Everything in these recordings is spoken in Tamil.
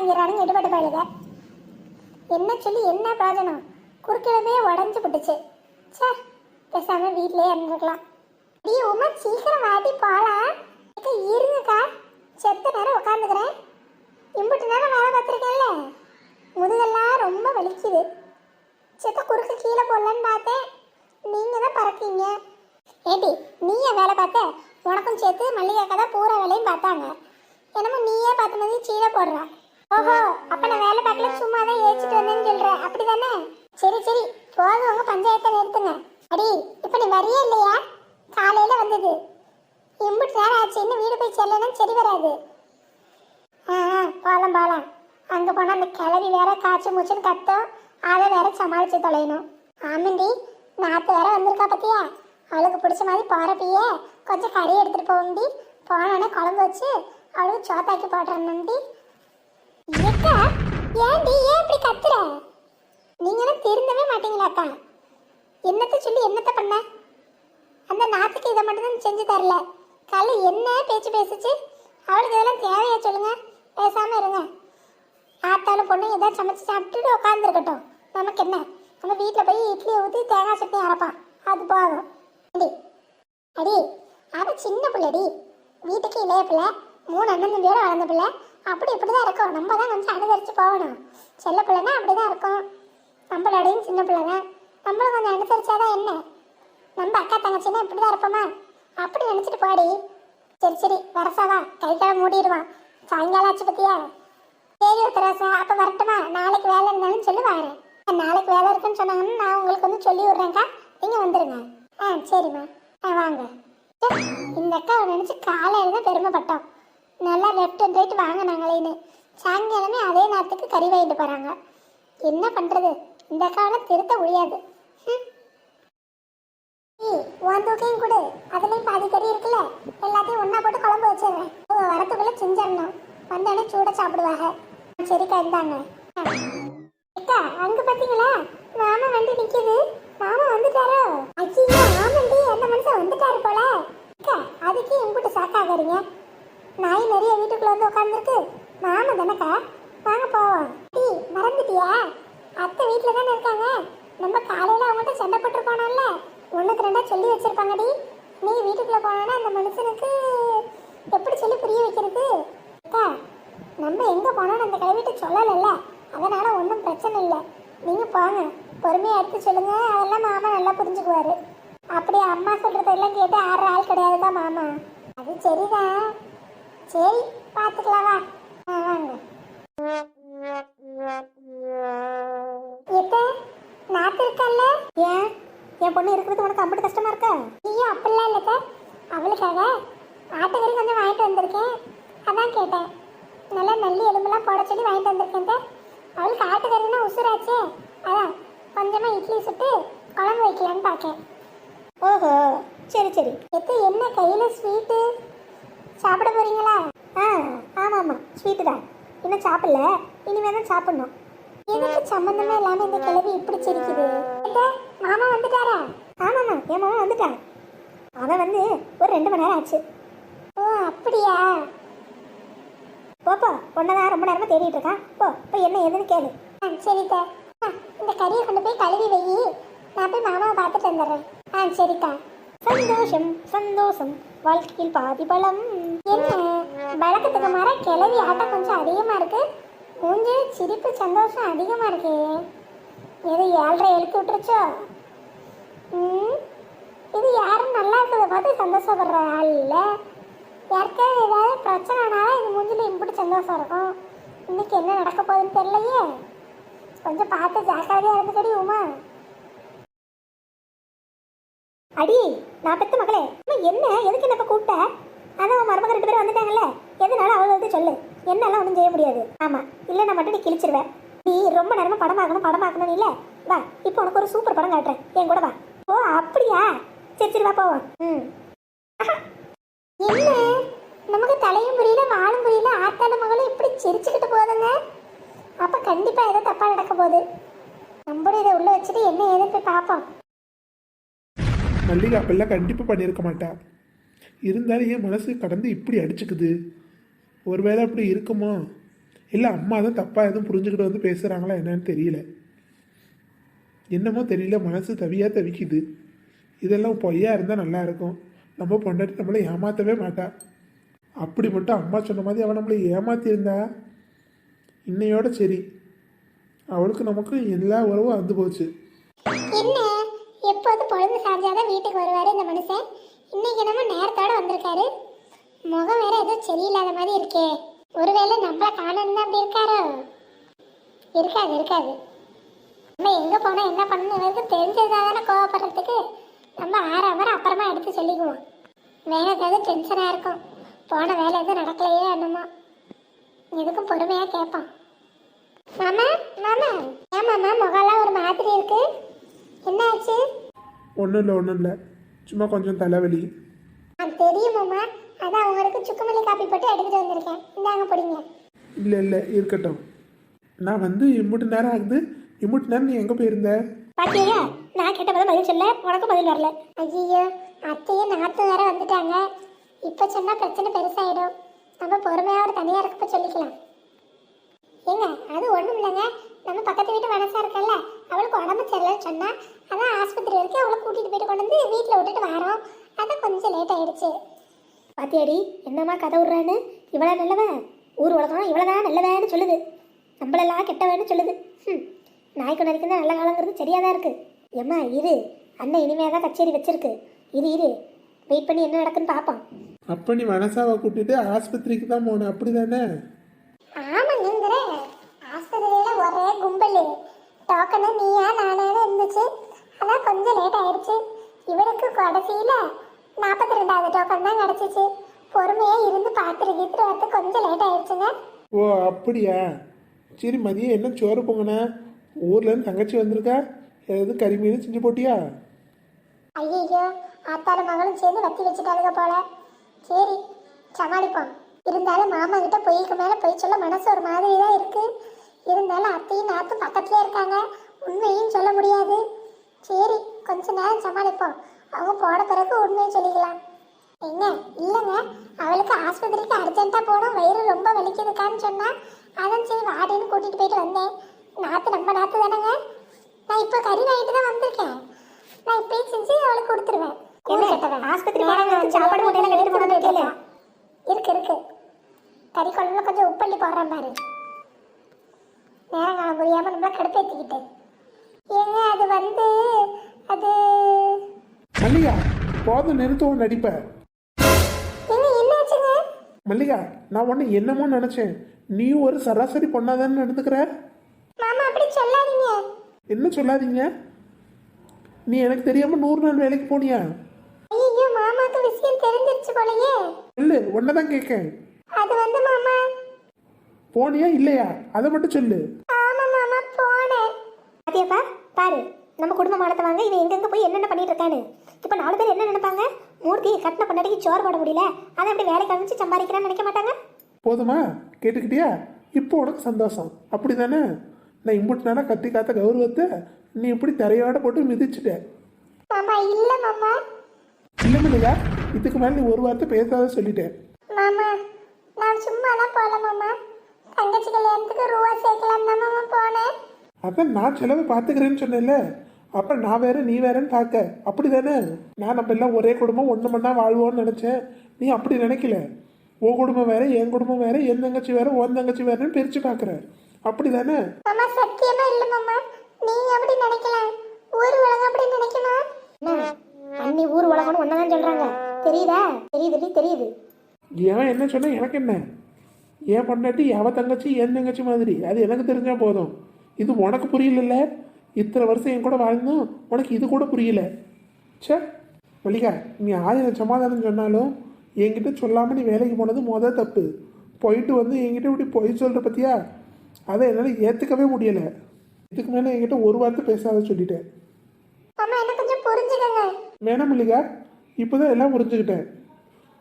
வாங்கிடுறானுங்க இடுபட்டு போயிடுத என்ன சொல்லி என்ன பிரயோஜனம் குறுக்கிழமே உடஞ்சு போட்டுச்சு. சே பேசாம வீட்லயே இருந்துருக்கலாம். நீ உமா சீக்கிரம் வாட்டி போலாம். அக்கா, இருங்கக்கா. செத்த நேரம் உட்காந்துக்கிறேன். இம்புட்டு நேரம் வேலை பார்த்துருக்கேன்ல. முதுகெல்லாம் ரொம்ப வலிக்குது. செத்த குறுக்கு கீழே போடலான்னு பார்த்தேன். நீங்க தான் பறக்கீங்க. ஏடி நீயே வேலை பார்த்த? உனக்கும் சேர்த்து மல்லிகை அக்கா தான் பூரா வேலையும் பார்த்தாங்க. என்னமோ நீயே பார்த்த மாதிரி சீலை போடுறா. ஓஹோ அப்ப நான் வேலை பார்க்கல சும்மா தான் ஏச்சிட்டு வந்தேன்னு சொல்ற அப்படிதானே? சரி சரி. போதும் உங்க பஞ்சாயத்தை நிறுத்துங்க. அடி இப்ப நீ வரியே இல்லையா? காலையில வந்தது. எம்பிட்டு நேரம் ஆச்சு இன்னும் வீடு போய் செல்லணும் சரி வராது. ஆ ஆ, போலாம் போலாம். அங்க போனா அந்த கிளவி வேற காய்ச்சி மூச்சுன்னு கத்தும். அதை வேற சமாளிச்சு தொலையணும். ஆமண்டி நாத்து வேற வந்திருக்கா பத்தியா? அவளுக்கு பிடிச்ச மாதிரி போறப்பயே கொஞ்சம் கறி எடுத்துட்டு போகும்டி போனோடனே குழம்பு வச்சு அவளுக்கு சோத்தாக்கி போடுறேன்னுடி ஏக்கா ஏன்டி ஏன் இப்படி கத்துற? நீங்களும் திருந்தவே மாட்டீங்களாக்கா என்னத்த சொல்லி என்னத்த பண்ண? அந்த நாத்துக்கு இதை மட்டும்தான் செஞ்சு தரல. கலை என்ன பேச்சு பேசுச்சு? அவளுக்கு இதெல்லாம் தேவையா சொல்லுங்க? பேசாமல் இருங்க. ஆத்தாலும் பொண்ணு ஏதாவது சமைச்சு சாப்பிட்டுட்டு உட்காந்துருக்கட்டும் நமக்கு என்ன? நம்ம வீட்டில் போய் இட்லியை ஊற்றி தேங்காய் சட்னி அரைப்பான். அது போதும். அடி அடி அவ சின்ன பிள்ளைடி. வீட்டுக்கு இளைய பிள்ளை மூணு அண்ணன் தம்பியோட வளர்ந்த பிள்ளை. அப்படி இப்படி தான் இருக்கும். நம்ம தான் கொஞ்சம் அனுசரித்து போகணும். செல்ல பிள்ளைனா அப்படி தான் இருக்கும். நம்மளோடையும் சின்ன பிள்ளை தான் நம்மளும் கொஞ்சம் அனுசரிச்சாதான் என்ன? நம்ம அக்கா தங்கச்சின்னா இப்படி தான் இருப்போமா? அப்படி நினச்சிட்டு போடி. சரி சரி வரசாவா? கை கால மூடிடுவான். சாயங்காலம் ஆச்சு பத்தியா? சரி உத்தரவாசா. அப்போ வரட்டுமா? நாளைக்கு வேலை இருந்தாலும் சொல்லி நாளைக்கு வேலை இருக்குன்னு சொன்னாங்கன்னு நான் உங்களுக்கு வந்து சொல்லி விட்றேன்க்கா. நீங்கள் வந்துடுங்க ஆ சரிம்மா. ஆ வாங்க. இந்த அக்கா நினச்சி காலையில் தான் பெருமைப்பட்டோம் லெஃப்ட் அண்ட் ரைட் வாங்க நாங்களேன்னு சாயங்காலமே அதே நேரத்துக்கு கறி வாங்கிட்டு போகிறாங்க என்ன பண்ணுறது இந்த காலம் திருத்த முடியாது. உன் தூக்கையும் கொடு. அதுலேயும் பாதி கறி இருக்குல்ல? எல்லாத்தையும் ஒன்றா போட்டு குழம்பு வச்சிடுறேன். அவங்க வரத்துக்குள்ளே செஞ்சிடணும். வந்தோடனே சூட சாப்பிடுவாங்க. ஆ, சரிக்கா இருந்தாங்க ஆ. அக்கா அங்க வீட்டுக்குள்ளே அந்த மனுஷனுக்கு எப்படி சொல்லி புரிய வைக்கிறது? அக்கா நம்ம எங்கே போனோம்னு அந்த கைவிட்டு சொல்லலைல்ல. அதனால் ஒன்றும் பிரச்சனை இல்லை. நீங்கள் போங்க. பொறுமையாக எடுத்து சொல்லுங்க. அதெல்லாம் மாமா நல்லா புரிஞ்சுக்குவாரு. அப்படியே அம்மா சொல்கிறதெல்லாம் கேட்டு ஆறு ஆள் கிடையாது தான் மாமா. அது சரிதான். சரி பார்த்துக்கலாம் ஆ வாங்க. எத்த நாத்து இருக்கல்ல? ஏன்? என் பொண்ணு இருக்கிறது உனக்கு அம்பட்டு கஷ்டமா இருக்கா? ஐயோ அப்படிலாம் இல்லைக்க அவளுக்காக ஆட்டுக்கறி கொஞ்சம் வாங்கிட்டு வந்திருக்கேன். அதான் கேட்டேன். நல்லா நல்லி எலும்பெல்லாம் போட சொல்லி வாங்கிட்டு வந்திருக்கேன். அவளுக்கு ஆட்டுக்கறினா உசுராச்சே. அதான் கொஞ்சமா இட்லி சுட்டு குழம்பு வைக்கலான்னு பார்க்கேன் ஓஹோ சரி சரி. எத்து என்ன கையில ஸ்வீட்டு சாப்பிட போறீங்களா? ஆ ஆமாம் ஆமாம் ஸ்வீட்டு தான். இன்னும் சாப்பிடல. இனிமே தான் சாப்பிடணும். எதுக்கு சம்பந்தமே இல்லாம இந்த கிழவி இப்படி சிரிக்குது? மாமா வந்துட்டாரா? ஆமாம்மா என் மாமா வந்துட்டான். அவன் வந்து ஒரு ரெண்டு மணி நேரம் ஆச்சு. ஓ அப்படியா? போப்போ ஒன்னதான் ரொம்ப நேரமா தேடிட்டு இருக்கான். போ போய் என்ன ஏதுன்னு கேளு. ஆ சரிக்கா ஆ, இந்த கறியை கொண்டு போய் கழுவி வை. நான் போய் மாமாவை பார்த்துட்டு வந்துடுறேன். ஆ சரிக்கா சந்தோஷம் சந்தோஷம். வாழ்க்கையில் பாதி பலம். என்ன? வழக்கத்துக்கு மாற கிளவி ஆட்டம் கொஞ்சம் அதிகமா இருக்கு. கொஞ்சம் சிரிப்பு சந்தோஷம் அதிகமா இருக்கு. எது ஏழரை எழுத்து விட்டுருச்சோ? ம்? இது யாரும் நல்லா இருக்கிறத பார்த்து சந்தோஷப்படுற ஆள் இல்லை? யாருக்காவது ஏதாவது பிரச்சனைனால இது மூஞ்சில இப்படி சந்தோஷம் இருக்கும். இன்னைக்கு என்ன நடக்க போகுதுன்னு தெரியலையே. கொஞ்சம் பார்த்து ஜாக்கிரதையாக இருந்துக்கடி உமா. அடி நான் பெத்த மகளே. என்ன? எதுக்கு என்ன இப்போ கூப்பிட்ட? அதான் உன் மருமக ரெண்டு பேரும் வந்துட்டாங்கல்ல. எதனால அவளை வந்து சொல்லு. என்னெல்லாம் ஒன்றும் செய்ய முடியாது. ஆமா இல்லை நான் மட்டும் நீ கிழிச்சிருவேன் நீ ரொம்ப நேரமா படம் பார்க்கணும் படம் பார்க்கணும் இல்லை. வா இப்போ உனக்கு ஒரு சூப்பர் படம் காட்டுறேன். என் கூட வா. ஓ அப்படியா? சரி சரி வா போவோம். ம். என்ன? நமக்கு தலையும் புரியல வாழும் புரியல ஆத்தால மகளும் இப்படி சிரிச்சுக்கிட்டு போதுங்க? அப்ப கண்டிப்பா ஏதோ தப்பா நடக்க போகுது. நம்மளும் இதை உள்ள வச்சுட்டு என்ன ஏதோ போய் பார்ப்போம். மல்லிகை அப்பெல்லாம் கண்டிப்பாக பண்ணியிருக்க மாட்டா. இருந்தாலும் என் மனசு கடந்து இப்படி அடிச்சுக்குது. ஒருவேளை அப்படி இருக்குமோ? இல்லை அம்மா தான் தப்பாக எதுவும் புரிஞ்சுக்கிட்டு வந்து பேசுகிறாங்களா என்னன்னு தெரியல. என்னமோ தெரியல மனசு தவியாக தவிக்குது. இதெல்லாம் பொய்யா இருந்தால் நல்லா இருக்கும். நம்ம பொண்டாட்டி நம்மளை ஏமாற்றவே மாட்டா. அப்படி மட்டும் அம்மா சொன்ன மாதிரி அவள் நம்மளை ஏமாத்தியிருந்தா? இன்னையோட சரி. அவளுக்கு நமக்கு எல்லா உறவும் வந்து போச்சு. என்ன? எப்போது பொழுது சாஞ்சாதான் வீட்டுக்கு வருவார் இந்த மனுஷன். இன்னைக்கு என்னமோ நேரத்தோட வந்திருக்காரு. முகம் வேற எதுவும் சரியில்லாத மாதிரி இருக்கே. ஒருவேளை நம்மள காணணும் தான் அப்படி இருக்காரோ? இருக்காது இருக்காது. நம்ம எங்கே போனால் என்ன பண்ணணும் தெரிஞ்சதுதான் தானே கோவப்படுறதுக்கு? நம்ம ஆறாம அப்புறமா எடுத்து சொல்லிக்குவோம். வேற ஏதாவது டென்ஷனா இருக்கும். போன வேலை எதுவும் நடக்கலையே என்னமோ. எதுக்கும் பொறுமையா கேட்பான். மாமா மாமா ஏன் மாமா முகம்லாம் ஒரு மாதிரி இருக்கு. என்ன ஆச்சு ஒன்றும் இல்லை ஒன்றும் இல்லை. சும்மா கொஞ்சம் தலைவலி. ஆ தெரியும் மாமா. அதான் உங்களுக்கு சுக்குமல்லி காப்பி போட்டு எடுத்துட்டு வந்திருக்கேன். இந்தாங்க பிடிங்க. இல்லை இல்லை இருக்கட்டும். நான் வந்து இம்புட்டு நேரம் ஆகுது. இம்புட்டு நேரம் நீ எங்கே போயிருந்த? பாத்தியா? நான் கேட்ட பதில் பதில் சொல்ல? உனக்கு பதில் வரல. ஐயோ அத்தையும் நாத்து வேற வந்துட்டாங்க. இப்ப சொன்னா பிரச்சனை பெருசாயிடும். நம்ம பொறுமையா ஒரு தனியா இருக்கப்ப சொல்லிக்கலாம். ஏங்க அது ஒண்ணும் இல்லைங்க. நம்ம பக்கத்து வீட்டு மனசா இருக்கல்ல அவளுக்கு உடம்பு சரியில்லைன்னு சொன்னா அதான் ஆஸ்பத்திரி வரைக்கும் அவளை கூட்டிட்டு போயிட்டு கொண்டு வந்து வீட்டில் விட்டுட்டு வரோம். அதான் கொஞ்சம் லேட் ஆயிடுச்சு. பாத்தியாடி என்னம்மா கதை விட்றான்னு? இவ்வளோ நல்லவன் ஊர் உலகம் இவ்வளோதான் நல்லவேன்னு சொல்லுது. நம்மளெல்லாம் கெட்டவன்னு சொல்லுது. ம் நாய்க்கு நடிக்கும் நல்ல காலங்கிறது சரியாக தான் இருக்குது எம்மா இரு. அண்ணன் இனிமையாக தான் கச்சேரி வச்சிருக்கு. இரு இரு. வெயிட் பண்ணி என்ன நடக்குன்னு பார்ப்போம் அப்போ நீ மனசாவை கூட்டிட்டு ஆஸ்பத்திரிக்கு தான் போன அப்படி தானே ஆமாங்கிற ஆஸ்பத்திரியில ஒரே கும்பல். டோக்கனு நீயா நானானு இருந்துச்சு. அதான் கொஞ்சம் லேட் ஆயிடுச்சு. இவளுக்கு கடைசியில நாற்பத்தி ரெண்டாவது டோக்கன் தான் கிடைச்சிச்சு. பொறுமையா இருந்து பார்த்துட்டு கீத்துட்டு வரது கொஞ்சம் லேட் ஆயிடுச்சுங்க. ஓ அப்படியா? சரி மதியம் என்ன சோறு பொங்கண்ணா ஊர்லேருந்து தங்கச்சி வந்திருக்கா? ஏதாவது கறி மீன் செஞ்சு போட்டியா? ஐயோ ஆத்தாலும் மகளும் சேர்ந்து வத்தி வச்சுட்டாளுங்க போல. சரி சமாளிப்போம். இருந்தாலும் மாமா கிட்ட பொய்க்கு மேல பொய் சொல்ல மனசு ஒரு மாதிரி தான் இருக்கு. இருந்தாலும் அத்தையும் நாத்தும் பக்கத்துலயே இருக்காங்க. உண்மையும் சொல்ல முடியாது. சரி கொஞ்ச நேரம் சமாளிப்போம். அவங்க போன பிறகு உண்மையை சொல்லிக்கலாம். என்ன? இல்லைங்க. அவளுக்கு ஆஸ்பத்திரிக்கு அர்ஜென்ட்டாக போகணும். வயிறு ரொம்ப வலிக்குதுக்கான்னு சொன்னால் அதான் சரி வாடின்னு கூட்டிகிட்டு போயிட்டு வந்தேன். நாத்து நம்ம நாத்து தானேங்க? நான் இப்போ கறி வாங்கிட்டு தான் வந்திருக்கேன். நான் இப்பயே செஞ்சு அவளுக்கு கொடுத்துருவேன்? ஆஸ்பத்திரி சாப்பாடு மூட்டையெல்லாம் கட்டிட்டு போறான்னு கேளு. இருக்கு இருக்கு. கறி குழம்புல கொஞ்சம் உப்பள்ளி போடுறேன் பாரு. நேரம் காலம் புரியாம நம்மள கடுப்பேத்திக்கிட்டு ஏங்க அது வந்து அது மல்லிகா போதும் நிறுத்தவும் நடிப்ப. மல்லிகா நான் உன்னை என்னமோ நினச்சேன். நீ ஒரு சராசரி பொண்ணாதானே நடந்துக்கிற. மாமா அப்படி சொல்லாதீங்க. என்ன சொல்லாதீங்க? நீ எனக்கு தெரியாமல் நூறு நாள் வேலைக்கு போனியா? ஐயோ மாமாக்கு விஷயம் தெரிஞ்சிருச்சு போலயே. சொல்லு உன்னை தான் கேட்கேன். அது வந்து மாமா. போனியா இல்லையா? அதை மட்டும் சொல்லு. ஆமா மாமா போனேன். பாத்தியாப்பா பாரு நம்ம குடும்ப மானத்தை வாங்க இவன் எங்கெங்க போய் என்னென்ன பண்ணிட்டு இருக்கான்னு. இப்போ நாலு பேர் என்ன நினைப்பாங்க? மூர்த்தி கட்டின பொண்டாட்டிக்கு சோறு போட முடியல. அதை அப்படி வேலைக்கு அமைச்சு சம்பாதிக்கிறான்னு நினைக்க மாட்டாங்க? போதுமா? கேட்டுக்கிட்டியா? இப்போ உனக்கு சந்தோஷம். அப்படி தானே நான் இம்புட்டு நாளாக கட்டி காத்த கௌரவத்தை நீ இப்படி தரையோட போட்டு மிதிச்சிட்ட. மாமா இல்ல மாமா. இல்லை இல்லையா இதுக்கு மேலே நீ ஒரு வார்த்தை பேசாத சொல்லிட்டேன் மாமா நான் சும்மாலாம் போல மாமா. தங்கச்சி கல்யாணத்துக்கு ரூபா சேர்க்கலாம் தான் மாமா போனேன். அதான் நான் செலவு பார்த்துக்கிறேன்னு சொன்னேன்ல. அப்போ நான் வேற நீ வேறன்னு பார்க்க. அப்படி தானே? நான் நம்ம எல்லாம் ஒரே குடும்பம் ஒன்று மண்ணா வாழ்வோன்னு நினச்சேன். நீ அப்படி நினைக்கல. உன் குடும்பம் வேற என் குடும்பம் வேற என் தங்கச்சி வேற உன் தங்கச்சி வேறன்னு பிரித்து பார்க்குற. அப்படி தானே மாமா சத்தியமா இல்ல மாமா. நீங்க அப்படி நினைக்கலாம் ஊர் உலகம் அப்படி நினைக்குமா? என்ன? அண்ணி ஊர் உலகம்னு ஒன்னதான் சொல்றாங்க. தெரியுதா? தெரியுது தெரியுது. ஏன் என்ன சொன்ன எனக்கு என்ன? ஏன் பொண்டாட்டி அவ தங்கச்சி என் தங்கச்சி மாதிரி. அது எனக்கு தெரிஞ்சா போதும். இது உனக்கு புரியலல்ல? இத்தனை வருஷம் என் கூட வாழ்ந்தும். உனக்கு இது கூட புரியல. ச்சே. மல்லிகா நீ ஆயிரம் சமாதானம் சொன்னாலும் என்கிட்ட சொல்லாமல் நீ வேலைக்கு போனது மொதல் தப்பு. போயிட்டு வந்து என்கிட்ட இப்படி பொய் சொல்கிற பத்தியா? அதை என்னால் ஏற்றுக்கவே முடியலை. இதுக்கு மேலே என்கிட்ட ஒரு வார்த்தை பேசாத சொல்லிட்டேன். வேணாம் மல்லிகா இப்போதான் எல்லாம் புரிஞ்சுக்கிட்டேன்.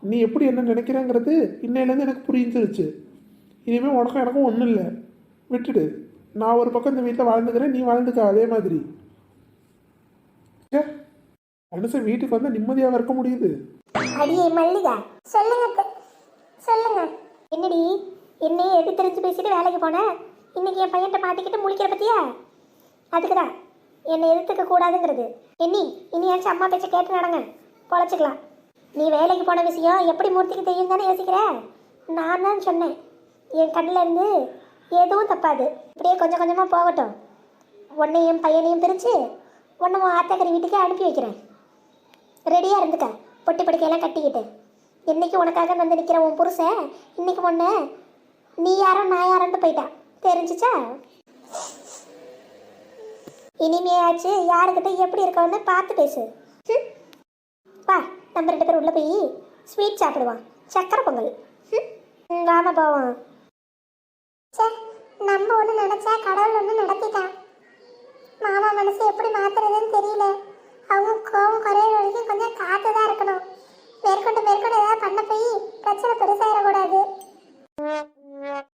நீ எப்படி என்ன நினைக்கிறேங்கிறது இன்னையிலேருந்து எனக்கு புரிஞ்சிருச்சு. இனிமேல் உனக்கும் எனக்கும் ஒன்றும் இல்லை. விட்டுடு. நான் ஒரு பக்கம் இந்த வீட்டில் வாழ்ந்துக்கிறேன் நீ வாழ்ந்துக்க அதே மாதிரி. மனுஷன் வீட்டுக்கு வந்தால் நிம்மதியாக இருக்க முடியுது? அடியே மல்லிகா சொல்லுங்க. சொல்லுங்க. என்னடி? என்னையே எது தெரிஞ்சு பேசிட்டு வேலைக்கு போனேன் இன்னைக்கு என் பையன்கிட்ட மாட்டிக்கிட்டு முழிக்கிற பத்தியா? அதுக்கு தான் என்னை எதிர்த்துக்க கூடாதுங்கிறது. என்னி இனியாச்சும் அம்மா பேச்ச கேட்டு நடங்க. பொழைச்சிக்கலாம். நீ வேலைக்கு போன விஷயம் எப்படி மூர்த்திக்கு தெரியும் தானே யோசிக்கிற? நான் தான் சொன்னேன். என் கண்ணில் இருந்து எதுவும் தப்பாது. இப்படியே கொஞ்சம் கொஞ்சமாக போகட்டும். உன்னையும் பையனையும் பிரித்து உன்னை உன் ஆத்தாக்கறி வீட்டுக்கே அனுப்பி வைக்கிறேன். ரெடியாக இருந்துக்க. பொட்டி படுக்கையெல்லாம் கட்டிக்கிட்டு. இன்னைக்கு உனக்காக வந்து நிற்கிற உன் புருஷன் இன்னைக்கு ஒன்று நீ யாரோ நான் யாரோன்ட்டு போயிட்டா தெரிஞ்சுச்சா? இனிமையாச்சு யாருக்கிட்ட எப்படி இருக்கவன்னு பார்த்து பேசு. ம்? வா நம்ம ரெண்டு பேரும் உள்ளே போய் ஸ்வீட் சாப்பிடுவான் சக்கரை பொங்கல். ம்? ம், போவோம். ச்சே நம்ம ஒன்று நினச்சா கடவுள் ஒன்று நடத்திட்டான். மாமா மனசு எப்படி மாத்துறதுன்னு தெரியல. அவங்க கோவம் குறையிற வரைக்கும் கொஞ்சம் காத்து தான் இருக்கணும். மேற்கொண்டு மேற்கொண்டு ஏதாவது பண்ண போய் பிரச்சனை பெருசாயிடக்கூடாது. Yeah.